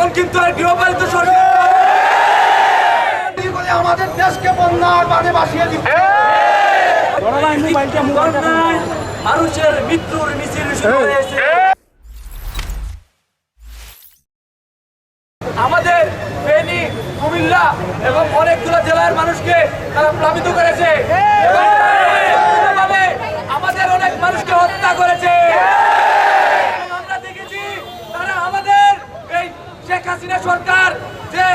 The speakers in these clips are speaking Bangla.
এখন কিন্তু আর গৃহপালিত সরকার আমাদের দেশকে বন্যার বাদে বাসিয়ে দিচ্ছে মানুষের মৃত্যুর মিছিল শুরু হয়েছে। আমাদের ফেনী কুমিল্লা এবং অনেকগুলো জেলার মানুষকে তারা প্লাবিত করেছে। আমাদের অনেক মানুষকে হত্যা করেছে এবং আমরা দেখেছি তারা আমাদের এই শেখ হাসিনা সরকার যে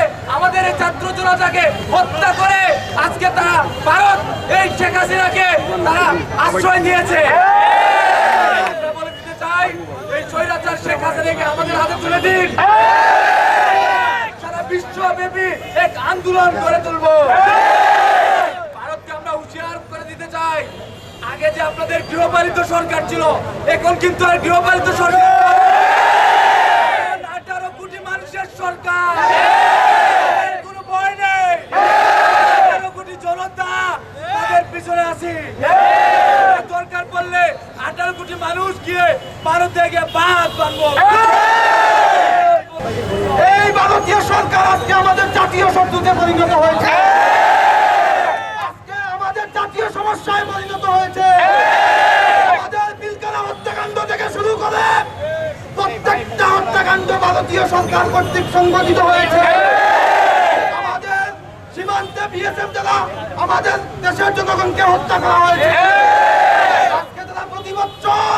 আমাদের ছাত্র জনতাকে হত্যা করে আজকে তারা ভারত, এই শেখ হাসিনাকে তারা আশ্রয় দিয়েছে। আন্দোলন করে তুলবো। ভারতকে আমরা করে দিতে চাই। আগে যে গৃহপালিত সরকার ছিল, এখন কিন্তু আর সরকার মানুষের সরকার কোনো ভয় নেই আঠারো কোটি জনতা তাদের পিছনে আছি দরকার পড়লে আঠারো কোটি মানুষ গিয়ে ভারতে বাদ বানবো এই ভারতীয় সরকার আজকে আমাদের জাতীয় শত্রুতে পরিণত হয়েছে। আজকে আমাদের জাতীয় সমস্যায় পরিণত হয়েছে। আমাদের থেকে শুরু করে ভারতীয় সরকার কর্তৃক সংগঠিত হয়েছে। আমাদের সীমান্তে আমাদের দেশের জনগণকে হত্যা করা হয়েছে আজকে তারা প্রতি বছর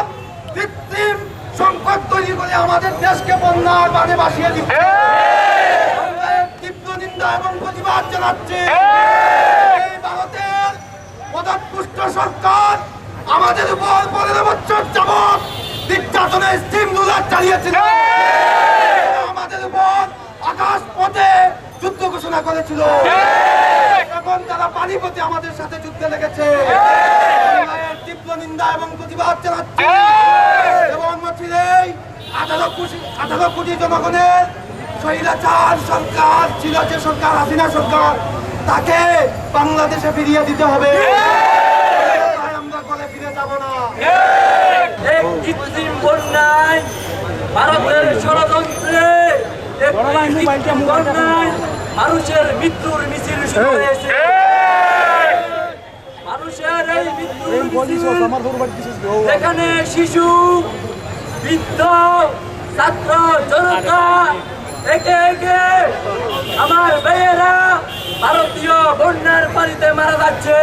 কৃত্রিম সংকট তৈরি করে আমাদের দেশকে বন্যার বাদে বাসিয়ে দিচ্ছে। তীব্র নিন্দা এবং প্রতিবাদ জানাচ্ছি। এই ভারতের পদপুষ্ট সরকার আমাদের উপর পনেরো বছর যাবৎ নির্যাতনের স্টিম রুলার চালিয়েছিল। আমাদের উপর আকাশ পথে যুদ্ধ ঘোষণা করেছিল। এখন তারা পানিপথে আমাদের সাথে যুদ্ধে লেগেছে তীব্র নিন্দা এবং প্রতিবাদ জানাচ্ছি। এবং মছিলেই আঠারো কোটি আঠারো কোটি জনগণের স্বৈরাচার সরকার ছিল যে সরকার হাসিনা সরকার তাকে বাংলাদেশে ফিরিয়ে দিতে হবে। আমরা করে ফিরে যাব না। এক কৃত্রিম বন্যায় ভারতের ষড়যন্ত্রে এক কৃত্রিম মানুষের মৃত্যুর মিছিল শুরু হয়েছে। মানুষের এই মৃত্যুর যেখানে শিশু বৃদ্ধ, ছাত্র, জনতা, একে একে আমার মেয়েরা ভারতীয় বন্যার পানিতে মারা যাচ্ছে।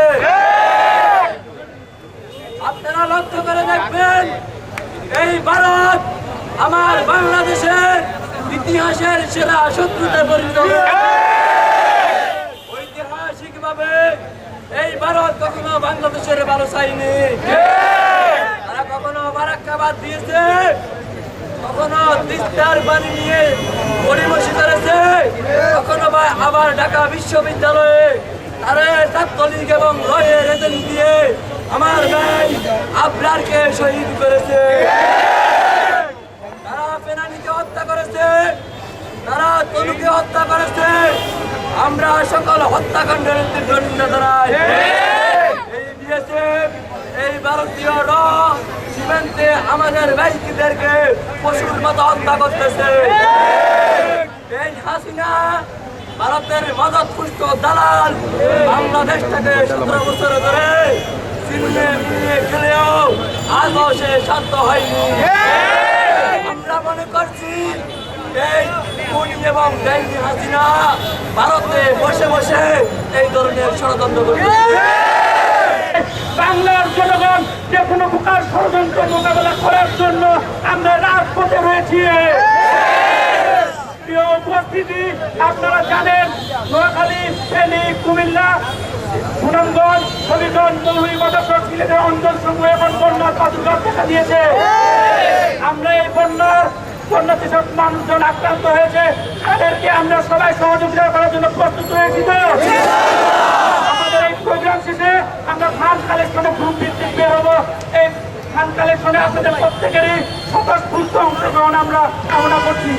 আপনারা লক্ষ্য করে দেখবেন, এই ভারত আমার বাংলাদেশের ইতিহাসের সেরা শত্রুতে পরিণত ঐতিহাসিক ভাবে এই ভারত কখনো বাংলাদেশের ভালো চাইনি বারাক্কাবাদ দিয়েছে। কখনো তিস্তার নিয়ে গড়িমসি করেছে কখনো বা আবার ঢাকা বিশ্ববিদ্যালয়ে এবং দিয়ে আমার ভাই শহীদ করেছে। হত্যা করেছে, তারা হত্যা করেছে, আমরা সকল হত্যাকাণ্ডের দাঁড়াই এই বিএসএফ, এই ভারতীয় র সীমান্তে আমাদের ভাইকিদেরকে পশুর মতো হত্যা করতেছে। এই হাসিনা ভারতের মদত পুষ্ট দালাল বাংলাদেশটাকে সতেরো বছর ধরে চিনে মিলিয়ে খেলেও আজও সে শান্ত হয়নি। আমরা মনে করছি এই খুনি এবং ডেঙ্গি হাসিনা ভারতে বসে বসে এই ধরনের ষড়যন্ত্র করতেছে। বাংলার জনগণ যে কোনো প্রকার ষড়যন্ত্র মোকাবেলা করার জন্য আমরা রাজপথে রয়েছি। উপস্থিতি, আপনারা জানেন, নোয়াখালী, ফেনী, কুমিল্লা দিয়েছে। আমরা এই মানুষজন আক্রান্ত হয়েছে, তাদেরকে আমরা সবাই সহযোগিতা করার জন্য প্রস্তুত হয়েছি তো আমাদের এই প্রোগ্রাম শেষে আমরা ফান্ড কালেকশনে গ্রুপ ভিত্তিক বের হব এই ফান্ড কালেকশনে আপনাদের প্রত্যেকেরই স্বতঃস্ফূর্ত অংশগ্রহণ আমরা কামনা করছি।